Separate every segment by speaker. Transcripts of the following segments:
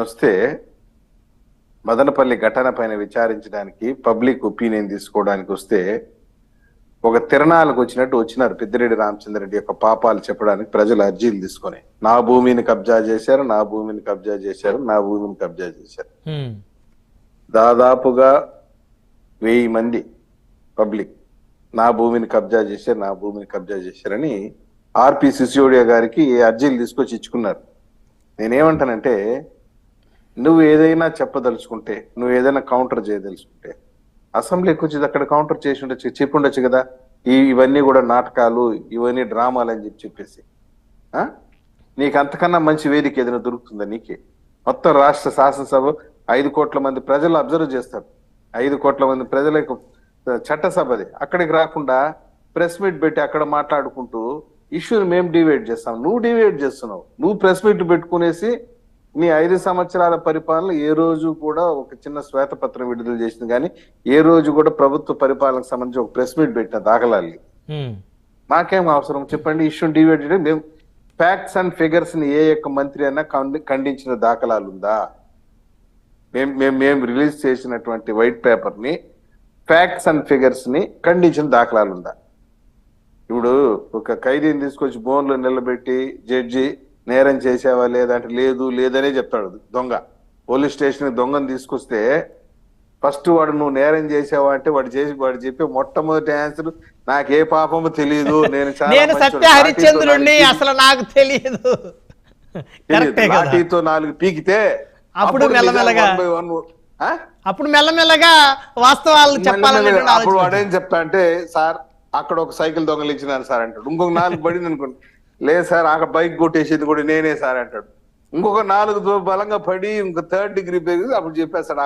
Speaker 1: వస్తే మదనపల్లి ఘటన పైన విచారించడానికి పబ్లిక్ ఒపీనియన్ తీసుకోవడానికి వస్తే ఒక తిరణాలకు వచ్చినట్టు వచ్చినారు పెద్దిరెడ్డి రామచంద్రరెడ్డి యొక్క పాపాలు చెప్పడానికి ప్రజలు అర్జీలు తీసుకొని. నా భూమిని కబ్జా చేశారు నా భూమిని కబ్జా చేశారు నా భూమిని కబ్జా చేశారు. దాదాపుగా వెయ్యి మంది పబ్లిక్ నా భూమిని కబ్జా చేశారు నా భూమిని కబ్జా చేశారని ఆర్పి సిసోడియా గారికి అర్జీలు తీసుకొచ్చి ఇచ్చుకున్నారు. నేనేమంటానంటే నువ్వు ఏదైనా చెప్పదలుచుకుంటే నువ్వు ఏదైనా కౌంటర్ చేయదలుచుకుంటే అసెంబ్లీకి వచ్చి అక్కడ కౌంటర్ చేసి ఉండొచ్చు చెప్పి ఉండొచ్చు కదా. ఈ ఇవన్నీ కూడా నాటకాలు ఇవన్నీ డ్రామాలు అని చెప్పి చెప్పేసి. నీకు అంతకన్నా మంచి వేదిక ఏదైనా దొరుకుతుందా నీకే? మొత్తం రాష్ట్ర శాసనసభ ఐదు కోట్ల మంది ప్రజలు అబ్జర్వ్ చేస్తారు. ఐదు కోట్ల మంది ప్రజలకు చట్టసభది అక్కడికి రాకుండా ప్రెస్ మీట్ పెట్టి అక్కడ మాట్లాడుకుంటూ ఇష్యూని మేము డివైడ్ చేస్తాం. నువ్వు డివైడ్ చేస్తున్నావు. నువ్వు ప్రెస్ మీట్ పెట్టుకునేసి నీ ఐదు సంవత్సరాల పరిపాలన ఏ రోజు కూడా ఒక చిన్న శ్వేతపత్రం విడుదల చేసింది. కానీ ఏ రోజు కూడా ప్రభుత్వ పరిపాలనకు సంబంధించి ఒక ప్రెస్ మీట్ పెట్టిన దాఖలాలు మాకేం అవసరం? చెప్పండి ఇష్యూ డివైడ్ చేయడం మేము ఫ్యాక్ట్స్ అండ్ ఫిగర్స్ని ఏ యొక్క మంత్రి అయినా ఖండి- ఖండించిన దాఖలాలు ఉందా? మేము మేము మేము రిలీజ్ చేసినటువంటి వైట్ పేపర్ని ఫ్యాక్ట్స్ అండ్ ఫిగర్స్ని ఖండించిన దాఖలాలు ఉందా? ఇప్పుడు ఒక ఖైదీని తీసుకొచ్చి బోన్లో నిలబెట్టి జడ్జి నేరం చేసావా లేదంటే లేదు లేదనే చెప్తాడు దొంగ. పోలీస్ స్టేషన్ దొంగను తీసుకొస్తే ఫస్ట్ వాడు నువ్వు నేరం చేసావా అంటే వాడు చేసి వాడు చెప్పే మొట్టమొదటి ఆన్సర్ నాకు ఏ పాపము తెలియదు నేను
Speaker 2: నేను. సత్య హరిశ్చంద్రుణ్ణి అసలు నాకు తెలియదు
Speaker 1: లాఠీతో నాలుగు పీకితే
Speaker 2: అప్పుడు మెల్లమెల్లగా-? అప్పుడు మెల్లమెల్లగా వాస్తవాలు చెప్పాలనేటువంటి
Speaker 1: అప్పుడు వాడేం చెప్తా అంటే సార్ అక్కడ ఒక సైకిల్ దొంగలించినాను సార్ అంటాడు. ఇంకొక నాలుగు పడింది అనుకోండి లేదు సార్ అక్కడ బైక్ కొట్టేసేది కూడా నేనే సార్ అంటాడు ఇంకొక నాలుగు బలంగా పడి ఇంకో థర్డ్ డిగ్రీ పెరిగి అప్పుడు చెప్పేస్తాడు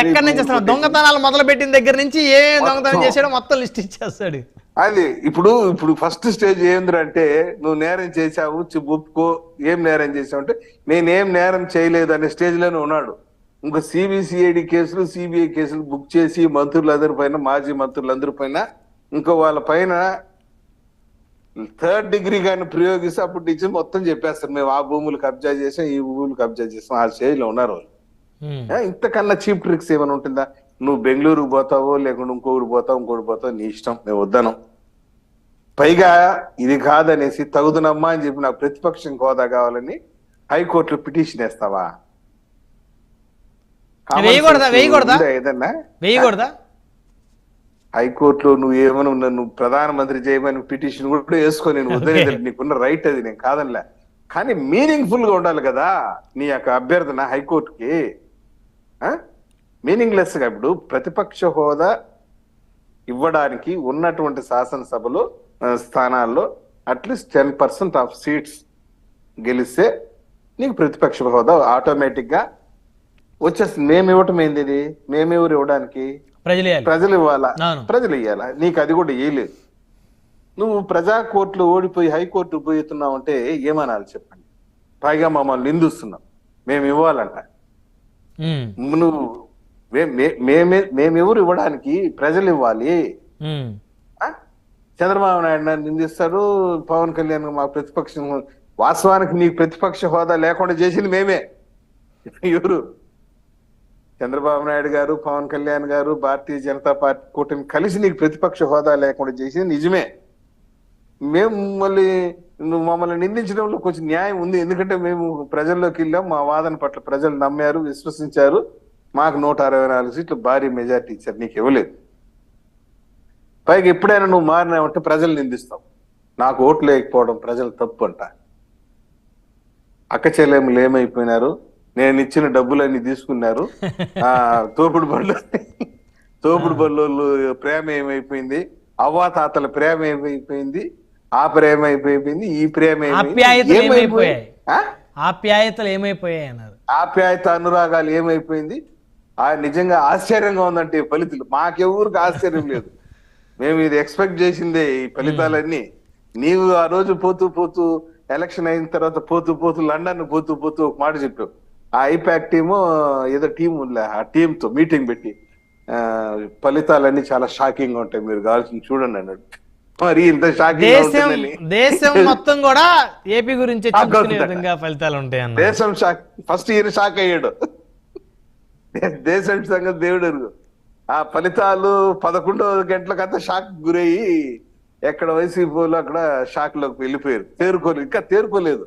Speaker 2: ఎక్కడి నుంచి. దొంగతనాలు మొదలు పెట్టిన దగ్గర నుంచి ఏ దొంగతనం. చేసాడో మొత్తం లిస్ట్ ఇచ్చేస్తాడు
Speaker 1: అది ఇప్పుడు ఇప్పుడు ఫస్ట్ స్టేజ్ ఏంద్రంటే నువ్వు నేరం చేశావు చి- ఒప్పుకో ఏం నేరం చేసావు అంటే నేనేం నేరం చేయలేదు అనే స్టేజ్లోనే ఉన్నాడు ఇంకా సిబిసిఐడి కేసులు సిబిఐ కేసులు బుక్ చేసి మంత్రులందరి పైన మాజీ మంత్రులందరి పైన ఇంకా వాళ్ళ పైన థర్డ్ డిగ్రీ కానీ ప్రయోగిస్తే అప్పుడు టీచర్ మొత్తం చెప్పేస్తారు మేము ఆ భూములు కబ్జా చేసాం ఈ భూములు కబ్జా చేసాం ఆ స్టేజ్లో ఉన్నారు వాళ్ళు ఇంతకన్నా చీప్ ట్రిక్స్ ఏమైనా ఉంటుందా? నువ్వు బెంగళూరుకు పోతావో లేకుంటే ఇంకొకటి పోతావు ఇంకోటి పోతావు నీ ఇష్టం మేము వద్దను పైగా ఇది కాదనేసి తగుదనమ్మా అని చెప్పి నాకు ప్రతిపక్షం హోదా కావాలని హైకోర్టులో పిటిషన్ వేస్తావా?
Speaker 2: వేయకూడదా? వేయకూడదా?
Speaker 1: ఉందా ఏదన్నా?
Speaker 2: వేయకూడదా?
Speaker 1: హైకోర్టులో నువ్వు ఏమైనా ఉన్నా నువ్వు ప్రధానమంత్రి చేయమని పిటిషన్ కూడా వేసుకో నేను వద్దనే
Speaker 2: Okay.
Speaker 1: నీకున్న రైట్ అది నేను కాదనిలే. కానీ మీనింగ్ఫుల్గా ఉండాలి కదా నీ యొక్క అభ్యర్థన హైకోర్టుకి. మీనింగ్లెస్గా ఇప్పుడు ప్రతిపక్ష హోదా ఇవ్వడానికి ఉన్నటువంటి శాసనసభలో స్థానాల్లో at least ten percent of seats గెలిస్తే నీకు ప్రతిపక్ష హోదా ఆటోమేటిక్గా వచ్చేస్తుంది. మేము ఇవ్వటం ఏంది ఇది? మేమెవరు ఇవ్వడానికి?
Speaker 2: ప్రజలు
Speaker 1: ఇవ్వాలా. ప్రజలు ఇవ్వాలా నీకు అది కూడా ఇయ్యలేదు నువ్వు ప్రజా కోర్టులో ఓడిపోయి హైకోర్టు పోతున్నావు అంటే ఏమనాలి చెప్పండి? పైగా మమ్మల్ని నిందిస్తున్నాం. మేము. ఇవ్వాలంట నువ్వు మేమే మేమెవరు ఇవ్వడానికి ప్రజలు ఇవ్వాలి? చంద్రబాబు నాయుడు నిందిస్తారు పవన్ కళ్యాణ్ మా ప్రతిపక్షం వాస్తవానికి నీకు ప్రతిపక్ష హోదా లేకుండా చేసింది మేమే. ఎవరు? చంద్రబాబు నాయుడు గారు పవన్ కళ్యాణ్ గారు భారతీయ జనతా పార్టీ కూటమి కలిసి నీకు ప్రతిపక్ష హోదా లేకుండా చేసింది నిజమే. మేము మళ్ళీ నువ్వు మమ్మల్ని నిందించడంలో కొంచెం న్యాయం ఉంది. ఎందుకంటే మేము ప్రజల్లోకి వెళ్ళాం. మా వాదన పట్ల ప్రజలు నమ్మారు విశ్వసించారు. మాకు నూట అరవై నాలుగు సీట్లు భారీ మెజార్టీ ఇచ్చారు. నీకు ఇవ్వలేదు. పైగా ఎప్పుడైనా నువ్వు మారినావంటే ప్రజలు నిందిస్తావు. నాకు ఓట్లు లేకపోవడం ప్రజలు తప్పు అంట. అక్క చెల్లెములు ఏమైపోయినారు? నేను ఇచ్చిన డబ్బులన్నీ తీసుకున్నారు. ఆ తోపుడు బళ్ళు తోపుడు బళ్ళు ప్రేమ ఏమైపోయింది? అవ్వా తాతల ప్రేమ ఏమైపోయింది? ఆ ప్రేమ అయిపోయింది ఈ ప్రేమ?
Speaker 2: ఆప్యాయతలు
Speaker 1: ఏమైపోయి-
Speaker 2: ఏమైపోయాయి?
Speaker 1: ఆ?
Speaker 2: ఆప్యాయతలు ఏమైపోయాయి అన్నారు.
Speaker 1: ఆప్యాయత అనురాగాలు ఏమైపోయింది? ఆ నిజంగా ఆశ్చర్యంగా ఉందంటే ఫలితాలు. మాకెవరికి ఆశ్చర్యం లేదు. మేము ఇది ఎక్స్పెక్ట్ చేసిందే ఈ ఫలితాలన్నీ. నీవు ఆ రోజు పోతూ పోతూ ఎలక్షన్ అయిన తర్వాత పోతూ పోతూ లండన్ పోతూ పోతూ ఒక మాట చెప్పావు. ఆ ఐపాక్ టీము ఏదో టీం ఉందిలే ఆ టీమ్తో మీటింగ్ పెట్టి ఆ, ఫలితాలన్నీ చాలా షాకింగ్గా ఉంటాయి. మీరు కావాల్సింది చూడండి అన్నాడు. మరి ఇంత షాకింగ్
Speaker 2: దేశం మొత్తం కూడా ఏపీ గురించి. విధంగా ఫలితాలు ఉంటాయి అన్న
Speaker 1: దేశం షాక్ ఫస్ట్ ఇయర్ షాక్ అయ్యాడు. దేశం సంగతి దేవుడు ఎరుగు. ఆ ఫలితాలు పదకొండవ గంటలకంతా షాక్ గురయ్యి ఎక్కడ వైసీపీలో అక్కడ షాక్లోకి వెళ్ళిపోయారు. తేరుకోలేదు. ఇంకా తేరుకోలేదు.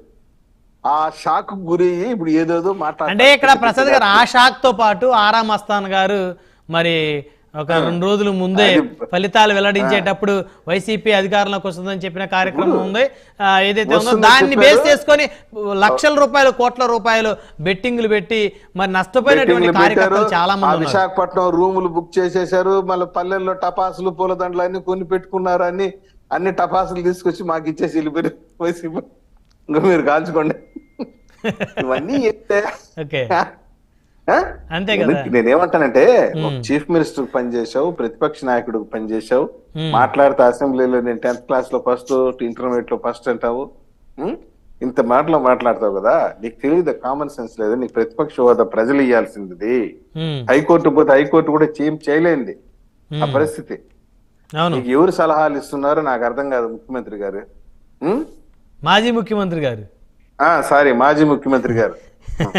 Speaker 1: ఆ షాక్ గురయ్యి ఇప్పుడు ఏదేదో మాట్లాడ
Speaker 2: అంటే ఇక్కడ ప్రసాద్ గారు ఆ షాక్తో పాటు ఆరా మస్తాన్ గారు మరి ఒక రెండు రోజుల ముందే ఫలితాలు వెల్లడించేటప్పుడు వైసీపీ అధికారంలోకి వస్తుందని చెప్పిన కార్యక్రమం ఉంది. ఏదైతే ఉందో దాన్ని. బేస్ చేసుకొని లక్షల రూపాయలు కోట్ల రూపాయలు బెట్టింగ్లు పెట్టి మరి నష్టపోయినటువంటి కార్యకర్తలు. చాలా మంది
Speaker 1: విశాఖపట్నం రూములు బుక్ చేసేశారు. మళ్ళీ పల్లెల్లో టపాసులు పూలదండలు అన్ని కొని పెట్టుకున్నారు అన్ని. అన్ని టపాసులు తీసుకొచ్చి మాకు ఇచ్చేసి వెళ్ళిపోయారు. వైసీపీ ఇంకా మీరు కాల్చుకోండి. ఇవన్నీ చెప్తే
Speaker 2: ఓకే? అంతే కదా.
Speaker 1: నేను- నేనేమంటానంటే చీఫ్ మినిస్టర్ పనిచేసావు ప్రతిపక్ష నాయకుడు పనిచేసావు. మాట్లాడితే అసెంబ్లీలో నేను టెన్త్ క్లాస్లో ఫస్ట్ ఇంటర్మీడియట్లో ఫస్ట్ అంటావు? ఇంత మాటలో మాట్లాడతావు కదా నీకు తెలియదు కామన్ సెన్స్ లేదు నీకు ప్రతిపక్ష హోదా ప్రజలు ఇవ్వాల్సింది హైకోర్టు పోతే హైకోర్టు కూడా ఏం చేయలేంది. ఆ పరిస్థితి. నీకు ఎవరు సలహాలు ఇస్తున్నారో నాకు అర్థం కాదు ముఖ్యమంత్రి గారు?
Speaker 2: మాజీ ముఖ్యమంత్రి గారు.
Speaker 1: ఆ సారీ మాజీ ముఖ్యమంత్రి గారు.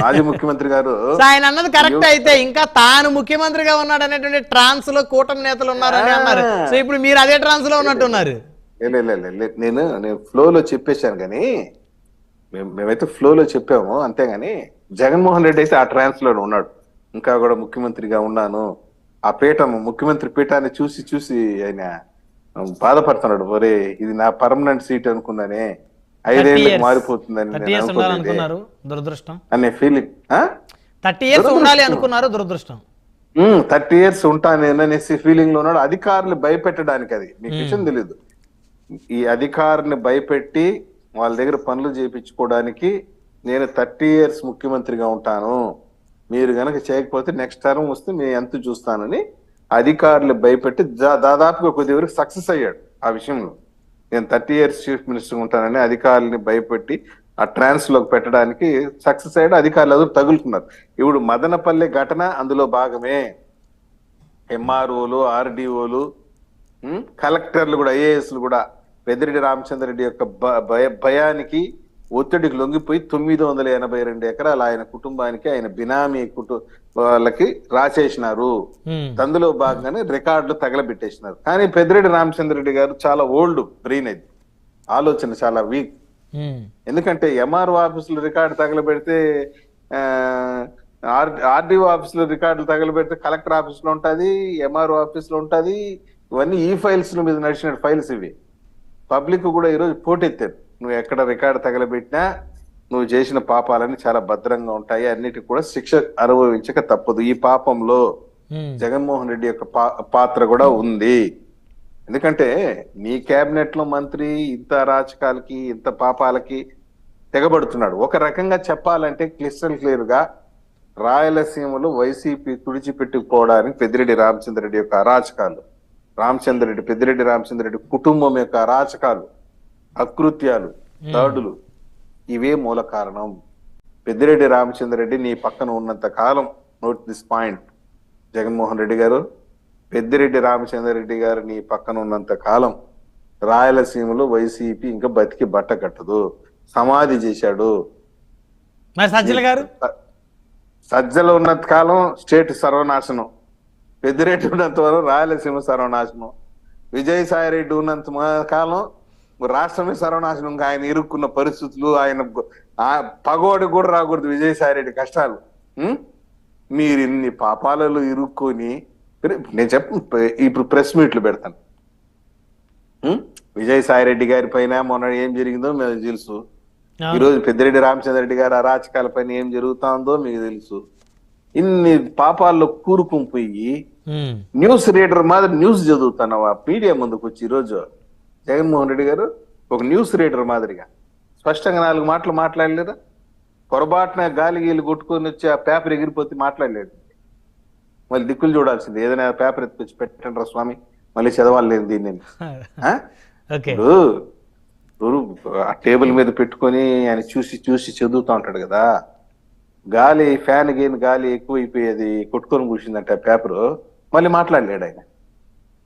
Speaker 1: మాజీ ముఖ్యమంత్రి గారు.
Speaker 2: ఆయన అన్నది కరెక్ట్ అయితే ఇంకా తాను ముఖ్యమంత్రిగా ఉన్నాడు అనేటువంటి ట్రాన్స్లో కూటమి నేతలు ఉన్నారని అన్నారు. సో ఇప్పుడు మీరు అదే ట్రాన్స్లో ఉన్నట్టున్నారు.
Speaker 1: లే, లే, లే, లే, లే. నేను నేను ఫ్లోలో చెప్పేశాను కానీ మేము- మేమైతే ఫ్లోలో చెప్పాము అంతేగాని జగన్మోహన్ రెడ్డి అయితే ఆ ట్రాన్స్లో ఉన్నాడు. ఇంకా కూడా ముఖ్యమంత్రిగా ఉన్నాను. ఆ పీఠం ముఖ్యమంత్రి పీఠాన్ని చూసి చూసి ఆయన బాధపడుతున్నాడు. ఒరే ఇది నా పర్మనెంట్ సీట్ అనుకున్నానే ఐదేళ్ళకి మారిపోతుందని
Speaker 2: దురదృష్టం.
Speaker 1: అనే ఫీలింగ్
Speaker 2: థర్టీ ఇయర్స్ ఉండాలి అనుకున్నారు దురదృష్టం.
Speaker 1: థర్టీ ఇయర్స్ ఉంటాను అనేసి ఫీలింగ్లో ఉన్నాడు అధికారులు భయపెట్టడానికి అది. మీకు విషయం తెలీదు. ఈ అధికారిని భయపెట్టి వాళ్ళ దగ్గర పనులు చేయించుకోవడానికి నేను థర్టీ ఇయర్స్ ముఖ్యమంత్రిగా ఉంటాను. మీరు గనక చేయకపోతే నెక్స్ట్ టర్మ్ వస్తే నేను ఎంత చూస్తానని అధికారులు భయపెట్టి దాదాపుగా కొద్ది వరకు సక్సెస్ అయ్యాడు ఆ విషయంలో. నేను థర్టీ ఇయర్స్ చీఫ్ మినిస్టర్ ఉంటానని అధికారులని భయపెట్టి ఆ ట్రాన్స్లోకి పెట్టడానికి సక్సెస్ అయ్యాడు. అధికారులు అందరూ తగులుకున్నారు ఇప్పుడు మదనపల్లె ఘటన అందులో భాగమే. ఎంఆర్ఓలు ఆర్డీఓలు కలెక్టర్లు కూడా ఐఏఎస్లు కూడా పెద్దిరెడ్డి రామచంద్రరెడ్డి యొక్క భ- భయ- భయానికి ఒత్తిడికి లొంగిపోయి తొమ్మిది వందల ఎనభై రెండు ఎకరాలు ఆయన కుటుంబానికి ఆయన బినామీ కుటు వాళ్ళకి రాసేసినారు. అందులో భాగంగానే రికార్డులు తగలబెట్టేసినారు. కానీ పెద్దిరెడ్డి రామచంద్రరెడ్డి గారు చాలా ఓల్డ్ బ్రెయిన్ అది ఆలోచన చాలా వీక్. ఎందుకంటే ఎంఆర్ఓ ఆఫీసులో రికార్డు తగలబెడితే ఆర్డీఓ ఆఫీసులో రికార్డులు తగలబెడితే కలెక్టర్ ఆఫీస్లో ఉంటది ఎంఆర్ఓ ఆఫీస్లో ఉంటది ఇవన్నీ ఈ ఫైల్స్ మీద నడిచిన ఫైల్స్ ఇవి. పబ్లిక్ కూడా ఈరోజు పోటెత్తారు. నువ్వు ఎక్కడ రికార్డు తగలబెట్టినా నువ్వు చేసిన పాపాలని చాలా భద్రంగా ఉంటాయి. అన్నిటికి కూడా శిక్ష అనుభవించక తప్పదు. ఈ పాపంలో జగన్మోహన్ రెడ్డి యొక్క పా- పాత్ర కూడా ఉంది. ఎందుకంటే నీ కేబినెట్లో మంత్రి ఇంత అరాచకాలకి ఇంత పాపాలకి తెగబడుతున్నాడు. ఒక రకంగా చెప్పాలంటే క్లిస్టల్ క్లియర్గా రాయలసీమలో వైసీపీ తుడిచిపెట్టుకుపోవడానికి పెద్దిరెడ్డి రామచంద్రరెడ్డి యొక్క అరాచకాలు రామచంద్రరెడ్డి పెద్దిరెడ్డి రామచంద్రరెడ్డి కుటుంబం యొక్క అరాచకాలు అకృత్యాలు దాడులు ఇవే మూల కారణం. పెద్దిరెడ్డి రామచంద్రరెడ్డి నీ పక్కన ఉన్నంత కాలం note this point. Jaganmohan Reddy garu Peddireddy Ramachandrareddy గారు నీ పక్కన ఉన్నంత కాలం రాయలసీమలో వైసీపీ ఇంకా బతికి బట్ట కట్టదు. సమాధి చేశాడు.
Speaker 2: సజ్జల గారు?
Speaker 1: సజ్జలు ఉన్నంత కాలం స్టేట్ సర్వనాశనం. పెద్దిరెడ్డి ఉన్నంత వరకు రాయలసీమ సర్వనాశనం. విజయసాయి రెడ్డి ఉన్నంత కాలం రాష్ట్రమే సర్వనాశనం ఆయన ఇరుక్కున్న పరిస్థితులు ఆయన పగోడి కూడా రాకూడదు విజయసాయి రెడ్డి కష్టాలు? మీరు ఇన్ని పాపాలలో ఇరుక్కొని నేను చెప్పు ఇప్పుడు ప్రెస్ మీట్లు పెడతాను? విజయసాయి రెడ్డి గారి పైన మొన్న ఏం జరిగిందో మేము తెలుసు.
Speaker 2: అవును.
Speaker 1: ఈ రోజు పెద్దిరెడ్డి రామచంద్రరెడ్డి గారి అరాచకాల పైన ఏం జరుగుతుందో మీకు తెలుసు. ఇన్ని పాపాల్లో కూరుకుని పోయి న్యూస్ రీడర్ మాదిరి న్యూస్ చదువుతున్నావా మీడియా ముందుకు వచ్చి ఈరోజు. జగన్మోహన్ రెడ్డి గారు ఒక న్యూస్ రీడర్ మాదిరిగా. స్పష్టంగా నాలుగు మాటలు మాట్లాడలేదా? పొరపాటున గాలి గీలు కొట్టుకొని వచ్చి ఆ పేపర్ ఎగిరిపోతే మాట్లాడలేదు. మళ్ళీ దిక్కులు చూడాల్సింది. ఏదైనా పేపర్ ఎత్తుకొచ్చి పెట్టండి రా స్వామి. మళ్ళీ చదవాలి దీన్ని. ఇప్పుడు ఆ టేబుల్ మీద పెట్టుకొని ఆయన చూసి చూసి చదువుతా ఉంటాడు కదా. గాలి ఫ్యాన్ గేన్ గాలి ఎక్కువైపోయేది కొట్టుకొని కూర్చుందంట పేపర్. మళ్ళీ మాట్లాడలేడు ఆయన.